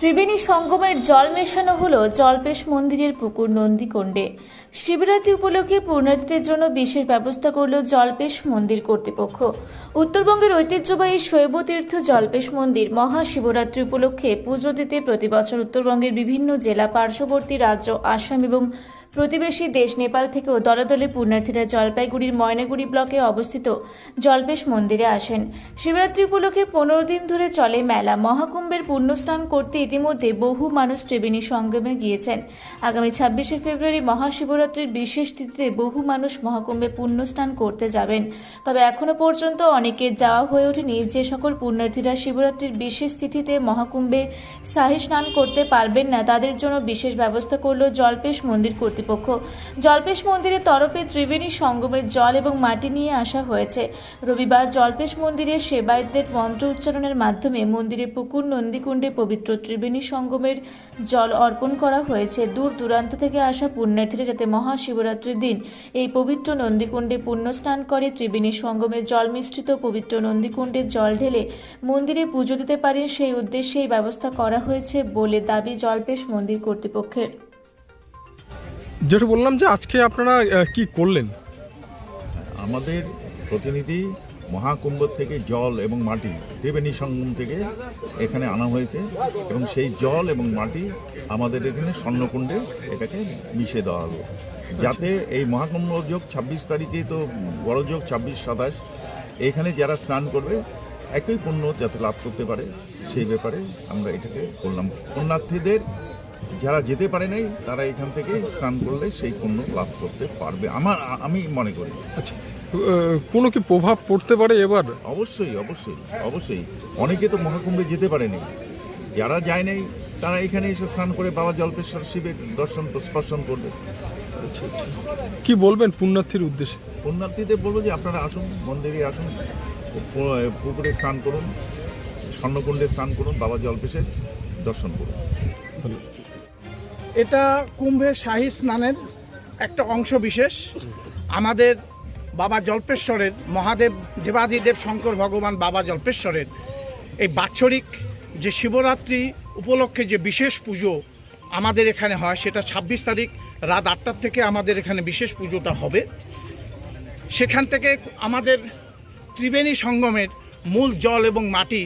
ত্রিবেণী সঙ্গমের জল মেশানো হল জলপেশ মন্দিরের পুকুর নন্দীকুণ্ডে। শিবরাত্রি উপলক্ষে পুণ্যার্থীদের জন্য বিশেষ ব্যবস্থা করল জলপেশ মন্দির কর্তৃপক্ষ। উত্তরবঙ্গের ঐতিহ্যবাহী শৈবতীর্থ জলপেশ মন্দির মহাশিবরাত্রি উপলক্ষে পুজো দিতে প্রতিবছর উত্তরবঙ্গের বিভিন্ন জেলা পার্শ্ববর্তী রাজ্য, আসাম এবং প্রতিবেশী দেশ নেপাল থেকেও দলে পুণ্যার্থীরা জলপাইগুড়ির ময়নাগুড়ি ব্লকে অবস্থিত জলপেশ মন্দিরে আসেন। শিবরাত্রি উপলক্ষে পনেরো দিন ধরে চলে মেলা। মহাকুম্ভের পুণ্যস্নান করতে ইতিমধ্যে বহু মানুষ ত্রিবেণী সঙ্গমে গিয়েছেন। আগামী ছাব্বিশে ফেব্রুয়ারি মহাশিবরাত্রির বিশেষ তিথিতে বহু মানুষ মহাকুম্ভে পুণ্যস্নান করতে যাবেন। তবে এখনও পর্যন্ত অনেকের যাওয়া হয়ে ওঠেনি। যে সকল পুণ্যার্থীরা শিবরাত্রির বিশেষ তিথিতে মহাকুম্ভে শাহী স্নান করতে পারবেন না, তাদের জন্য বিশেষ ব্যবস্থা করল জলপেশ মন্দির কর্তৃপক্ষ। জলপেশ মন্দিরের তরফে ত্রিবেণী সঙ্গমের জল এবং মাটি নিয়ে আসা হয়েছে। রবিবার জলপেশ মন্দিরে সেবায়তদের মন্ত্র উচ্চারণের মাধ্যমে মন্দিরের পুকুর নন্দীকুণ্ডে পবিত্র ত্রিবেণী সঙ্গমের জল অর্পণ করা হয়েছে। দূর দূরান্ত থেকে আসা পুণ্যার্থীরা যাতে মহাশিবরাত্রির দিন এই পবিত্র নন্দীকুণ্ডে পুণ্য স্নান করে, ত্রিবেণী সঙ্গমের জল মিশ্রিত পবিত্র নন্দীকুণ্ডের জল ঢেলে মন্দিরে পুজো দিতে পারেন সেই উদ্দেশ্যে এই ব্যবস্থা করা হয়েছে বলে দাবি জলপেশ মন্দির কর্তৃপক্ষের। যেটা বললাম যে আজকে আপনারা কি করলেন? আমাদের প্রতিনিধি মহাকুম্ভ থেকে জল এবং মাটি ত্রিবেণী সঙ্গম থেকে এখানে আনা হয়েছে এবং সেই জল এবং মাটি আমাদের এখানে স্বর্ণকুণ্ডে এটাকে মিশিয়ে দেওয়া হবে। যাতে এই মহাকুম্ভ যোগ ছাব্বিশ তারিখে তো বড় যোগ ছাব্বিশ সাতাশ, এখানে যারা স্নান করবে, একই পণ্য যাতে লাভ করতে পারে, সেই ব্যাপারে আমরা এটাকে করলাম পুণ্যার্থীদের যারা যেতে পারে নাই তারা এখান থেকে স্নান করলে সেই পুণ্য লাভ করতে পারবে। আমার আমি মনে করি। আচ্ছা কোনো কি প্রভাব পড়তে পারে এবার? অবশ্যই অবশ্যই অবশ্যই। অনেকে তো মহাকুম্ভে যেতে পারেনি যারা যায় নাই তারা এখানে এসে স্নান করে বাবা জল্পেশ্বর শিবের দর্শন স্পর্শন করবে। আচ্ছা আচ্ছা। কি বলবেন পুণ্যার্থীর উদ্দেশ্যে? পুণ্যার্থীদের বলব যে আপনারা আসুন মন্দিরে আসুন পুকুরে স্নান করুন স্বর্ণকুণ্ডে স্নান করুন বাবা জল্পেশের। দর্শন করুন। এটা কুম্ভের শাহী স্নানের একটা অংশ বিশেষ। আমাদের বাবা জল্পেশ্বরের, মহাদেব দেবাদিদেব শঙ্কর ভগবান বাবা জল্পেশ্বরের এই বাৎসরিক যে শিবরাত্রি উপলক্ষে যে বিশেষ পুজো আমাদের এখানে হয়, সেটা ছাব্বিশ তারিখ রাত আটটার থেকে আমাদের এখানে বিশেষ পুজোটা হবে। সেখান থেকে আমাদের ত্রিবেণী সঙ্গমের মূল জল এবং মাটি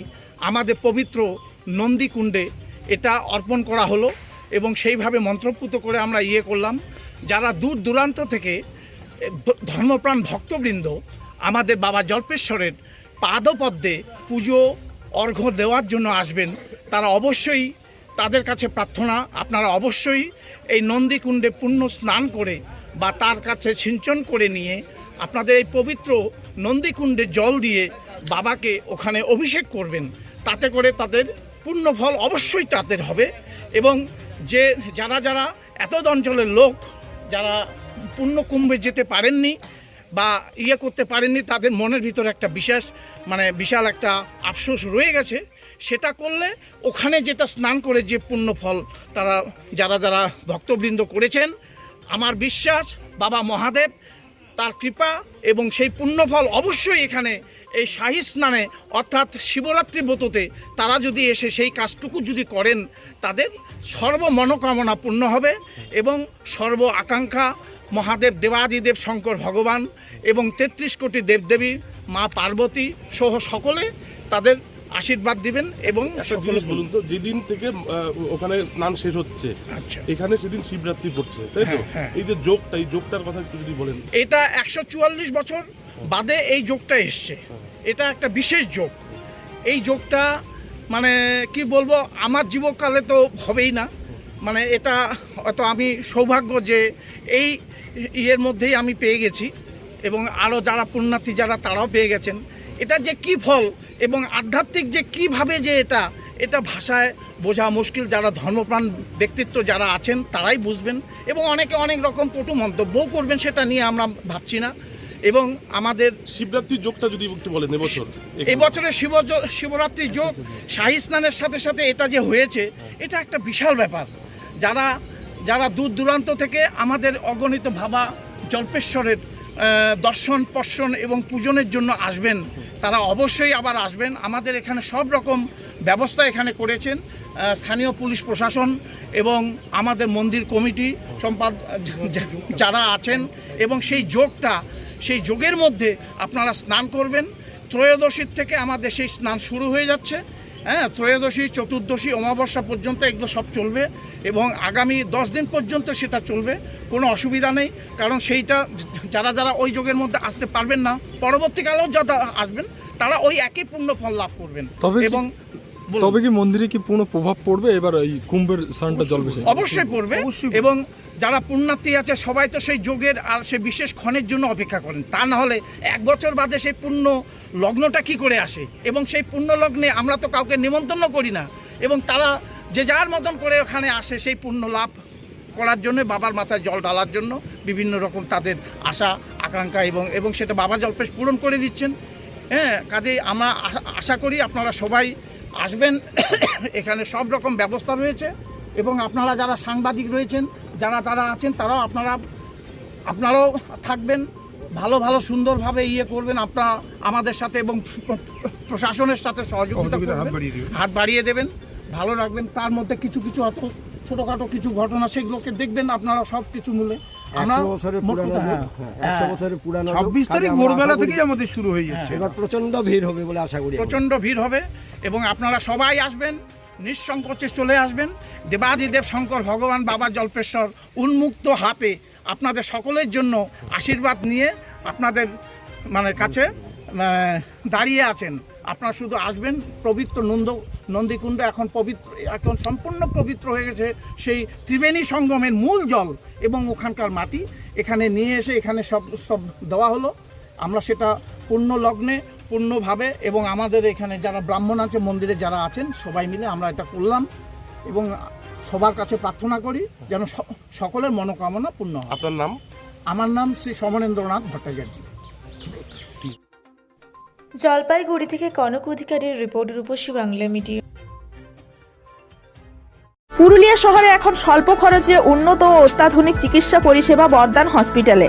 আমাদের পবিত্র নন্দীকুণ্ডে এটা অর্পণ করা হলো এবং সেইভাবে মন্ত্রপুত করে আমরা ইয়ে করলাম। যারা দূর দূরান্ত থেকে ধর্মপ্রাণ ভক্তবৃন্দ, আমাদের বাবা জল্পেশ্বরের পাদপদ্মে পুজো, অর্ঘ্য দেওয়ার জন্য আসবেন, তারা অবশ্যই তাদের কাছে প্রার্থনা, আপনারা অবশ্যই এই নন্দীকুণ্ডে পুণ্য স্নান করে বা তার কাছে সিঞ্চন করে নিয়ে আপনাদের এই পবিত্র নন্দীকুণ্ডে জল দিয়ে বাবাকে ওখানে অভিষেক করবেন। তাতে করে তাদের পুণ্যফল অবশ্যই তাদের হবে এবং যে যারা যারা এত অঞ্চলের লোক, যারা পুণ্য কুম্ভে যেতে পারেননি বা ইয়ে করতে পারেননি, তাদের মনের ভিতরে একটা বিশেষ মানে বিশাল একটা আফসোস রয়ে গেছে। সেটা করলে ওখানে যেটা স্নান করে যে পুণ্য ফল তারা, যারা যারা ভক্তবৃন্দ করেছেন, আমার বিশ্বাস বাবা মহাদেব তার কৃপা এবং সেই পুণ্যফল অবশ্যই এখানে এই শাহী স্নানে, অর্থাৎ শিবরাত্রি ব্রততে তারা যদি এসে সেই কাজটুকু যদি করেন, তাদের সর্ব মনোকামনা পূর্ণ হবে এবং সর্ব আকাঙ্ক্ষা মহাদেব দেবাদিদেব শঙ্কর ভগবান এবং তেত্রিশ কোটি দেবদেবী, মা পার্বতী সহ সকলে তাদের আশীর্বাদ দিবেন এবং একটা জিনিস বলুন তো যেদিন থেকে ওখানে স্নান শেষ হচ্ছে আচ্ছা। এখানে সেদিন শিবরাত্রি পড়ছে তাই তো? হ্যাঁ, হ্যাঁ। এই যে যোগটা এই যোগটার কথা একটু যদি বলেন। এটা একশো চুয়াল্লিশ বছর বাদে এই যোগটা এসছে। এটা একটা বিশেষ যোগ। এই যোগটা মানে কি বলব আমার জীবকালে তো হবেই না। মানে এটা হয়তো আমি সৌভাগ্য যে এই ইয়ের মধ্যেই আমি পেয়ে গেছি এবং আরও যারা পুণ্যার্থী যারা তারাও পেয়ে গেছেন। এটা যে কি ফল এবং আধ্যাত্মিক যে কীভাবে যে এটা এটা ভাষায় বোঝা মুশকিল যারা ধর্মপ্রাণ ব্যক্তিত্ব যারা আছেন তারাই বুঝবেন এবং অনেকে অনেক রকম কটু মন্তব্যও করবেন সেটা নিয়ে আমরা ভাবছি না। এবং আমাদের শিবরাত্রির যোগটা যদি একটু বলেন এবছর। এই বছরের শিব শিবরাত্রি যোগ শাহী স্নানের সাথে সাথে এটা যে হয়েছে এটা একটা বিশাল ব্যাপার। যারা যারা দূর দূরান্ত থেকে আমাদের অগণিত ভাবা জল্পেশ্বরের দর্শন পর্শন এবং পূজনের জন্য আসবেন তারা অবশ্যই আবার আসবেন। আমাদের এখানে সব রকম ব্যবস্থা এখানে করেছেন স্থানীয় পুলিশ প্রশাসন এবং আমাদের মন্দির কমিটি সম্পাদ যারা আছেন এবং সেই যোগটা, সেই যোগের মধ্যে আপনারা স্নান করবেন। ত্রয়োদশীর থেকে আমাদের সেই স্নান শুরু হয়ে যাচ্ছে। হ্যাঁ ত্রয়োদশী চতুর্দশী অমাবস্যা পর্যন্ত এগুলো সব চলবে এবং আগামী দশ দিন পর্যন্ত সেটা চলবে কোনো অসুবিধা নেই। কারণ সেইটা যারা যারা ওই যোগের মধ্যে আসতে পারবেন না পরবর্তীকালেও যারা আসবেন তারা ওই একই পূর্ণ ফল লাভ করবেন। তবে এবং তবে কি মন্দিরে কি পূর্ণ প্রভাব পড়বে? এবার এই কুম্ভের স্নানটা জল অবশ্যই পড়বে এবং যারা পুণ্যার্থী আছে, সবাই তো সেই যোগের আর সে বিশেষ ক্ষণের জন্য অপেক্ষা করেন। তা না হলে এক বছর বাদে সেই পুণ্য লগ্নটা কি করে আসে? এবং সেই পুণ্য লগ্নে আমরা তো কাউকে নিমন্ত্রণ করি না। এবং তারা যে যার মতন করে ওখানে আসে, সেই পুণ্য লাভ করার জন্য, বাবার মাথায় জল ঢালার জন্য, বিভিন্ন রকম তাদের আশা, আকাঙ্ক্ষা এবং এবং সেটা বাবা জল্পেশ পূরণ করে দিচ্ছেন। হ্যাঁ কাজেই আমরা আশা করি আপনারা সবাই আসবেন। এখানে সব রকম ব্যবস্থা রয়েছে এবং আপনারা যারা সাংবাদিক রয়েছেন যারা তারা আছেন তারাও আপনারা আপনারাও থাকবেন ভালো ভালো সুন্দরভাবে ইয়ে করবেন আপনারা আমাদের সাথে এবং প্রশাসনের সাথে সহযোগিতা করবেন হাত বাড়িয়ে দেবেন ভালো রাখবেন তার মধ্যে কিছু কিছু অত ছোটোখাটো কিছু ঘটনা সেগুলোকে দেখবেন আপনারা সব কিছু মূলে কথা, হ্যাঁ, হ্যাঁ, বছরের পুরানো ছাব্বিশ তারিখ ভোরবেলা থেকেই আমাদের শুরু হয়ে যাচ্ছে। এবার প্রচণ্ড ভিড় হবে বলে আশা করি। প্রচণ্ড ভিড় হবে এবং আপনারা সবাই আসবেন নিঃসংকোচে চলে আসবেন। দেবাদিদেব শঙ্কর ভগবান বাবা জল্পেশ্বর উন্মুক্ত হাতে আপনাদের সকলের জন্য আশীর্বাদ নিয়ে আপনাদের মানে কাছে দাঁড়িয়ে আছেন। আপনারা শুধু আসবেন, পবিত্র নন্দ, নন্দীকুণ্ড এখন পবিত্র, এখন সম্পূর্ণ পবিত্র হয়ে গেছে সেই ত্রিবেণী সঙ্গমের মূল জল এবং ওখানকার মাটি। এখানে নিয়ে এসে এখানে সব সব দেওয়া হলো। আমরা সেটা পূর্ণ লগ্নে পূর্ণভাবে এবং আমাদের এখানে যারা ব্রাহ্মণ আছে মন্দিরে যারা আছেন সবাই মিলে আমরা এটা করলাম এবং সবার কাছে প্রার্থনা করি যেন স- সকলের মনোকামনা পূর্ণ হয়। আপনার নাম? আমার নাম শ্রী সমরেন্দ্রনাথ ভট্টাচার্য। জলপাইগুড়ি থেকে কনক অধিকারীর রিপোর্ট রূপসী বাংলা মিডিয়া। পুরুলিয়া শহরে এখন স্বল্প খরচে উন্নত ও অত্যাধুনিক চিকিৎসা পরিষেবা বর্ধমান হসপিটালে।